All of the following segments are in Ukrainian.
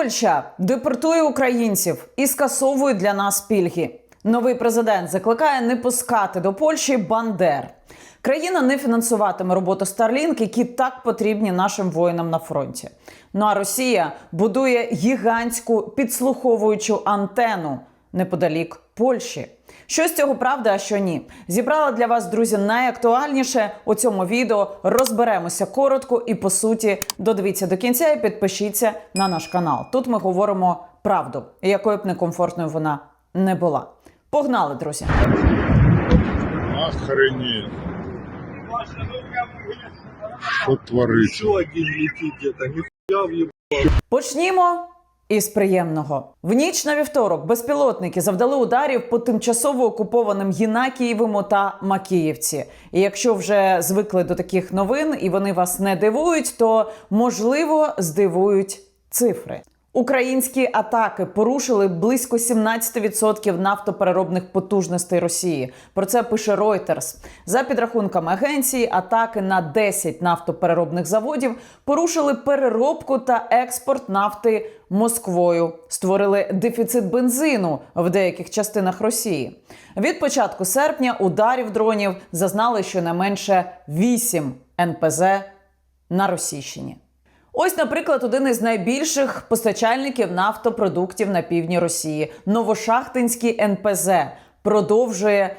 Польща депортує українців і скасовує для нас пільги. Новий президент закликає не пускати до Польщі бандер. Країна не фінансуватиме роботу Starlink, які так потрібні нашим воїнам на фронті. Ну а Росія будує гігантську підслуховуючу антену неподалік Польщі. Що з цього правда, а що ні? Зібрала для вас, друзі, найактуальніше у цьому відео. Розберемося коротко і по суті додивіться до кінця і підпишіться на наш канал. Тут ми говоримо правду, якою б некомфортною вона не була. Погнали, друзі! Охренеть. Один нихуя въеб... Почнімо із приємного. В ніч на вівторок безпілотники завдали ударів по тимчасово окупованим Єнакієвому та Макіївці. І якщо вже звикли до таких новин і вони вас не дивують, то можливо здивують цифри. Українські атаки порушили близько 17% нафтопереробних потужностей Росії. Про це пише Reuters. За підрахунками агенції, атаки на 10 нафтопереробних заводів порушили переробку та експорт нафти Москвою. Створили дефіцит бензину в деяких частинах Росії. Від початку серпня ударів дронів зазнали щонайменше 8 НПЗ на Російщині. Ось, наприклад, один із найбільших постачальників нафтопродуктів на півдні Росії Новошахтинський НПЗ продовжує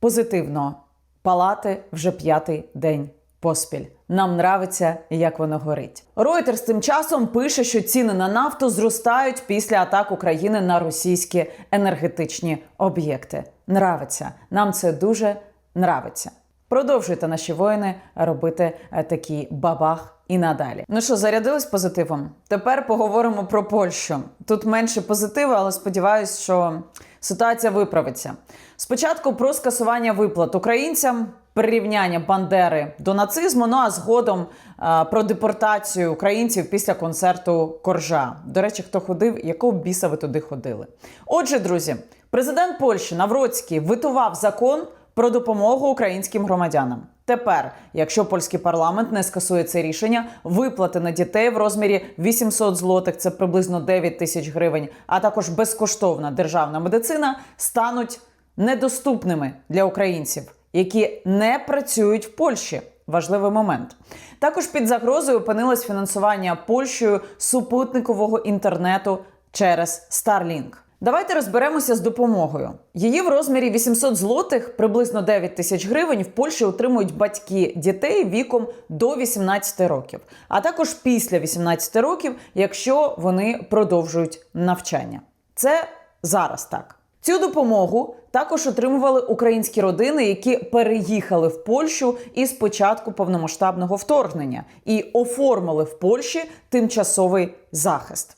позитивно палати вже п'ятий день поспіль. Нам нравиться, як воно горить. Reuters тим часом пише, що ціни на нафту зростають після атак України на російські енергетичні об'єкти. Нравиться. Нам це дуже нравиться. Продовжуйте наші воїни робити е, такий бабах і надалі. Ну що, зарядились позитивом? Тепер поговоримо про Польщу. Тут менше позитиву, але сподіваюсь, що ситуація виправиться. Спочатку про скасування виплат українцям, прирівняння Бандери до нацизму. Ну а згодом е, про депортацію українців після концерту Коржа. До речі, хто ходив, якого біса ви туди ходили? Отже, друзі, президент Польщі Навроцький витував закон про допомогу українським громадянам. Тепер, якщо польський парламент не скасує це рішення, виплати на дітей в розмірі 800 злотих, це приблизно 9 тисяч гривень, а також безкоштовна державна медицина стануть недоступними для українців, які не працюють в Польщі. Важливий момент. Також під загрозою опинилось фінансування Польщею супутникового інтернету через Starlink. Давайте розберемося з допомогою. Її в розмірі 800 злотих, приблизно 9 тисяч гривень, в Польщі отримують батьки дітей віком до 18 років, а також після 18 років, якщо вони продовжують навчання. Це зараз так. Цю допомогу також отримували українські родини, які переїхали в Польщу із початку повномасштабного вторгнення і оформили в Польщі тимчасовий захист.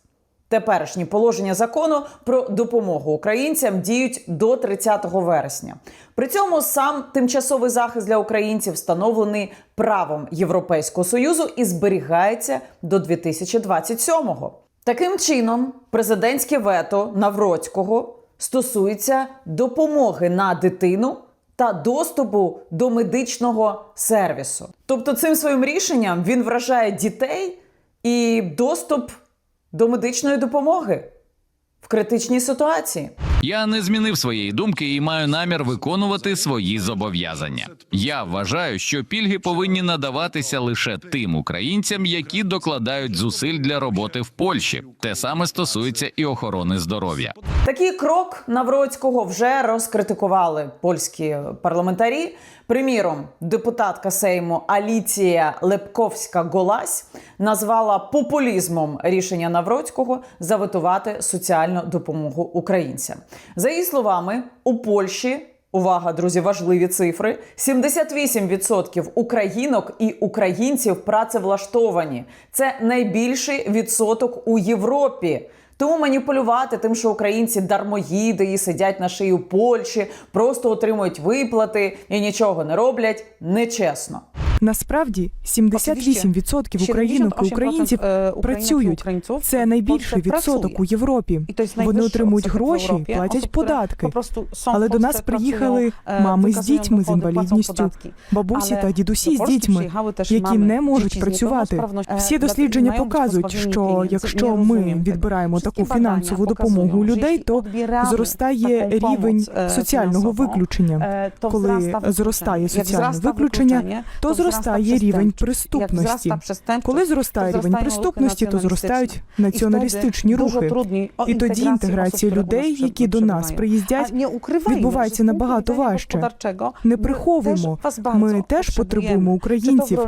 Теперішні положення закону про допомогу українцям діють до 30 вересня. При цьому сам тимчасовий захист для українців встановлений правом Європейського союзу і зберігається до 2027-го. Таким чином, президентське вето Навроцького стосується допомоги на дитину та доступу до медичного сервісу. Тобто, цим своїм рішенням він вражає дітей і доступ до медичної допомоги в критичній ситуації. Я не змінив своєї думки і маю намір виконувати свої зобов'язання. Я вважаю, що пільги повинні надаватися лише тим українцям, які докладають зусиль для роботи в Польщі. Те саме стосується і охорони здоров'я. Такий крок Навроцького вже розкритикували польські парламентарі. Приміром, депутатка Сейму Аліція Лепковська Голась назвала популізмом рішення Навроцького заветувати соціальну допомогу українцям. За її словами, у Польщі. Увага, друзі, важливі цифри: 78% українок і українців працевлаштовані. Це найбільший відсоток у Європі. Тому маніпулювати тим, що українці дармоїди і сидять на шиї у Польщі, просто отримують виплати і нічого не роблять, нечесно. Насправді 78% українок і українців працюють. Це найбільший відсоток у Європі. Вони отримують гроші, платять податки. Але до нас приїхали мами з дітьми з інвалідністю, бабусі та дідусі з дітьми, які не можуть працювати. Всі дослідження показують, що якщо ми відбираємо таку фінансову допомогу у людей, то зростає рівень соціального виключення. Коли зростає соціальне виключення, то зростає рівень преступності. Коли зростає рівень преступності, то зростають націоналістичні рухи. І тоді інтеграція людей, які до нас приїздять, відбувається набагато важче. Не приховуємо. Ми теж потребуємо українців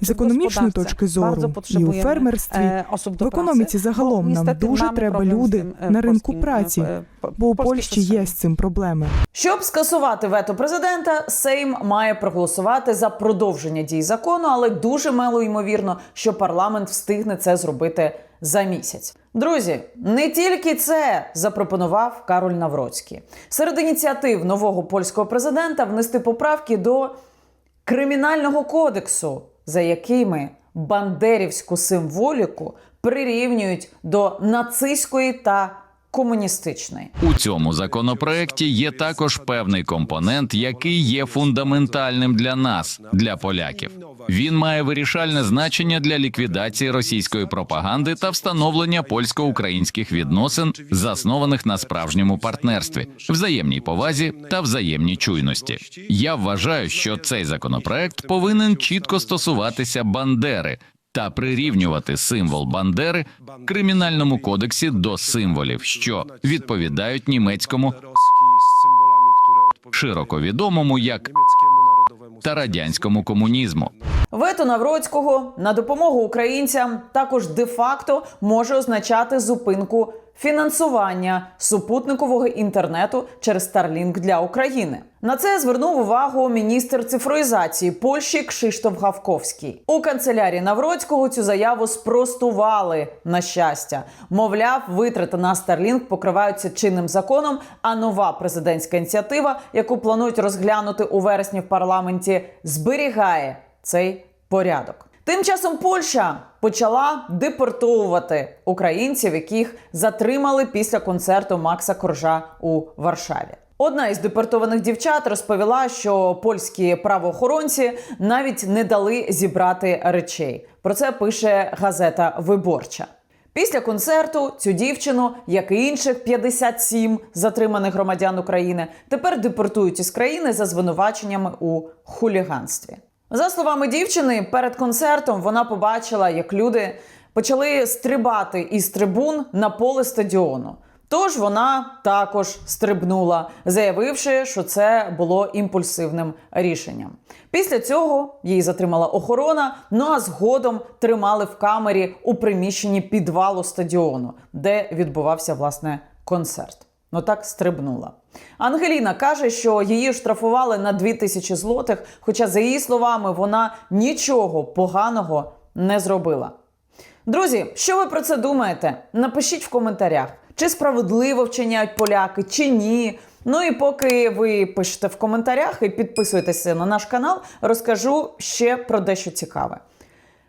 з економічної точки зору і у фермерстві. В економіці загалом нам дуже треба люди на ринку праці, бо у Польщі є з цим проблеми. Щоб скасувати вето президента, Сейм має проголосувати за продовження дій закону, але дуже мало ймовірно, що парламент встигне це зробити за місяць. Друзі, не тільки це запропонував Кароль Навроцький. Серед ініціатив нового польського президента внести поправки до кримінального кодексу, за якими бандерівську символіку прирівнюють до нацистської та комуністичної. У цьому законопроекті є також певний компонент, який є фундаментальним для нас, для поляків. Він має вирішальне значення для ліквідації російської пропаганди та встановлення польсько-українських відносин, заснованих на справжньому партнерстві, взаємній повазі та взаємній чуйності. Я вважаю, що цей законопроект повинен чітко стосуватися Бандери. Та прирівнювати символ Бандери в кримінальному кодексі до символів, що відповідають німецькому широко відомому як та радянському комунізму. Вето Навроцького на допомогу українцям також де-факто може означати зупинку фінансування супутникового інтернету через Starlink для України. На це звернув увагу міністр цифровізації Польщі Кшиштоф Гавковський. У канцелярії Навроцького цю заяву спростували на щастя. Мовляв, витрати на Starlink покриваються чинним законом. А нова президентська ініціатива, яку планують розглянути у вересні в парламенті, зберігає цей порядок. Тим часом Польща почала депортовувати українців, яких затримали після концерту Макса Коржа у Варшаві. Одна із депортованих дівчат розповіла, що польські правоохоронці навіть не дали зібрати речей. Про це пише газета Виборча. Після концерту цю дівчину, як і інших 57 затриманих громадян України, тепер депортують із країни за звинуваченнями у хуліганстві. За словами дівчини, перед концертом вона побачила, як люди почали стрибати із трибун на поле стадіону. Тож вона також стрибнула, заявивши, що це було імпульсивним рішенням. Після цього її затримала охорона. Ну а згодом тримали в камері у приміщенні підвалу стадіону, де відбувався власне концерт. Ну так стрибнула. Ангеліна каже, що її штрафували на 2000 злотих, хоча, за її словами, вона нічого поганого не зробила. Друзі, що ви про це думаєте? Напишіть в коментарях, чи справедливо вчиняють поляки, чи ні. Ну і поки ви пишете в коментарях і підписуєтеся на наш канал, розкажу ще про дещо цікаве.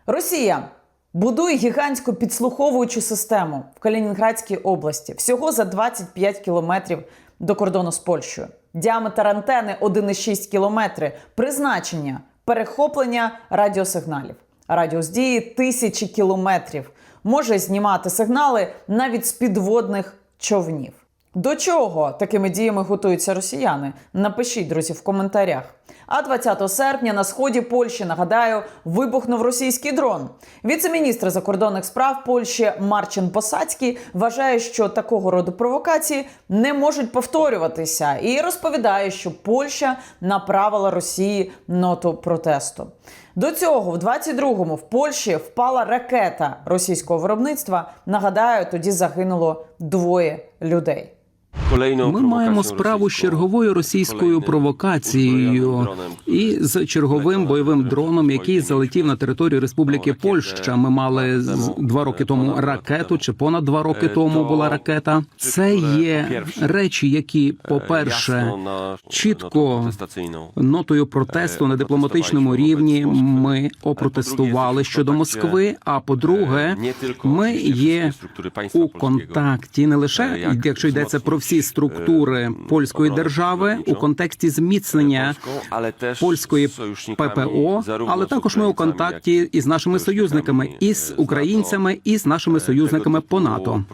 Росія будує гігантську підслуховуючу систему в Калінінградській області всього за 25 кілометрів до кордону з Польщею. Діаметр антени 1,6 кілометри. Призначення перехоплення радіосигналів. Радіус дії тисячі кілометрів. Може знімати сигнали навіть з підводних човнів. До чого такими діями готуються росіяни? Напишіть, друзі, в коментарях. А 20 серпня на сході Польщі нагадаю вибухнув російський дрон. Віце-міністр закордонних справ Польщі Марчин Посадський вважає, що такого роду провокації не можуть повторюватися, і розповідає, що Польща направила Росії ноту протесту. До цього, в 22-му в Польщі впала ракета російського виробництва. Нагадаю, тоді загинуло двоє людей. Ми маємо справу з черговою російською провокацією і з черговим бойовим дроном, який залетів на територію Республіки Польща. Ми мали два роки тому ракету, чи понад два роки тому була ракета. Це є речі, які, по-перше, чітко нотою протесту на дипломатичному рівні ми опротестували щодо Москви. А по-друге, ми є у контакті не лише якщо йдеться про всі структури польської держави у контексті зміцнення польської ППО, але також ми у контакті із нашими союзниками, із українцями, і з нашими союзниками по НАТО.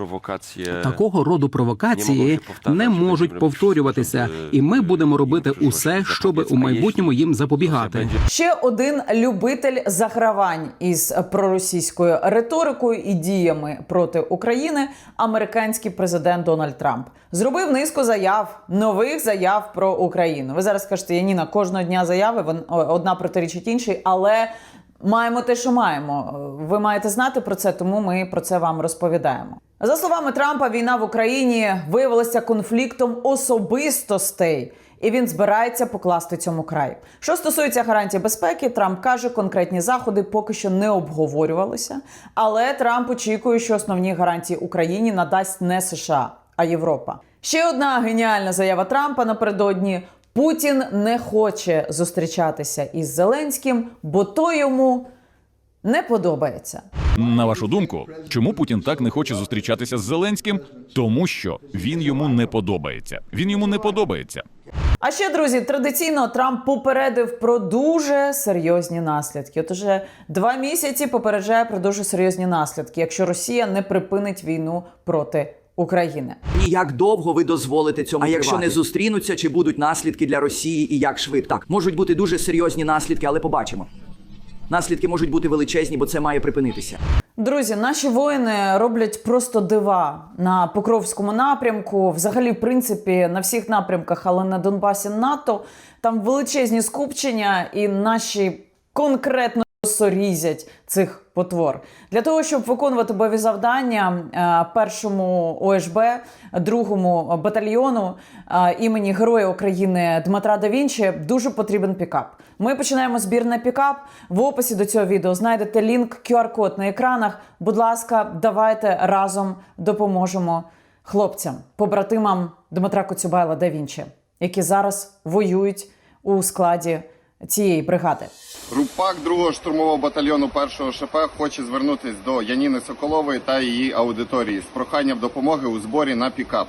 Такого роду провокації не можуть повторюватися, і ми будемо робити усе, щоб у майбутньому їм запобігати. Ще один любитель загравань із проросійською риторикою і діями проти України американський президент Дональд Трамп зробив низку заяв, нових заяв про Україну. Ви зараз скажете, Яніна, кожного дня заяви вон- одна протирічить іншій, але маємо те, що маємо. Ви маєте знати про це, тому ми про це вам розповідаємо. За словами Трампа, війна в Україні виявилася конфліктом особистостей. І він збирається покласти цьому край. Що стосується гарантій безпеки, Трамп каже, конкретні заходи поки що не обговорювалися. Але Трамп очікує, що основні гарантії Україні надасть не США, а Європа. Ще одна геніальна заява Трампа напередодні: Путін не хоче зустрічатися із Зеленським, бо то йому не подобається. На вашу думку, чому Путін так не хоче зустрічатися з Зеленським? Тому що він йому не подобається. Він йому не подобається. А ще друзі, традиційно Трамп попередив про дуже серйозні наслідки. От уже два місяці попереджає про дуже серйозні наслідки, якщо Росія не припинить війну проти України. І як довго ви дозволите цьому А якщо не зустрінуться, чи будуть наслідки для Росії і як швидко? Так, можуть бути дуже серйозні наслідки, але побачимо. Наслідки можуть бути величезні, бо це має припинитися. Друзі, наші воїни роблять просто дива на Покровському напрямку. Взагалі, в принципі, на всіх напрямках, але на Донбасі НАТО там величезні скупчення, і наші конкретно сорізять цих потвор для того, щоб виконувати бойові завдання е, першому ОШБ, другому батальйону е, імені Героя України Дмитра Да Вінчі дуже потрібен пікап. Ми починаємо збір на пікап. В описі до цього відео знайдете лінк QR-код на екранах. Будь ласка, давайте разом допоможемо хлопцям, побратимам Дмитра Коцюбайла Да Вінчі, які зараз воюють у складі цієї бригади. Рупак 2-го штурмового батальйону 1-го ШП хоче звернутись до Яніни Соколової та її аудиторії з проханням допомоги у зборі на пікап.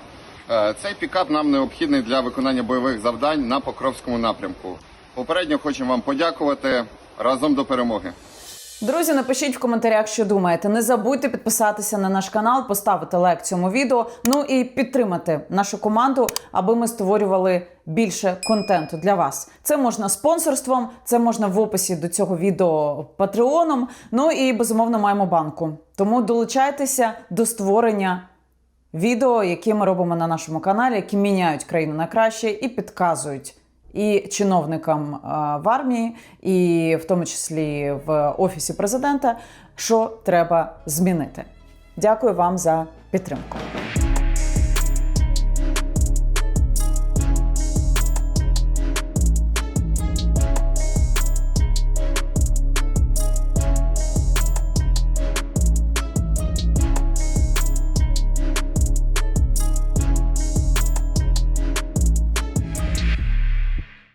Е, Цей пікап нам необхідний для виконання бойових завдань на Покровському напрямку. Попередньо хочемо вам подякувати разом до перемоги. Друзі, напишіть в коментарях, що думаєте. Не забудьте підписатися на наш канал, поставити лайк цьому відео. Ну і підтримати нашу команду, аби ми створювали більше контенту для вас. Це можна спонсорством, це можна в описі до цього відео патреоном. Ну і безумовно маємо банку. Тому долучайтеся до створення відео, які ми робимо на нашому каналі, які міняють країну на краще і підказують і чиновникам е, в армії, і в тому числі в офісі президента, що треба змінити. Дякую вам за підтримку.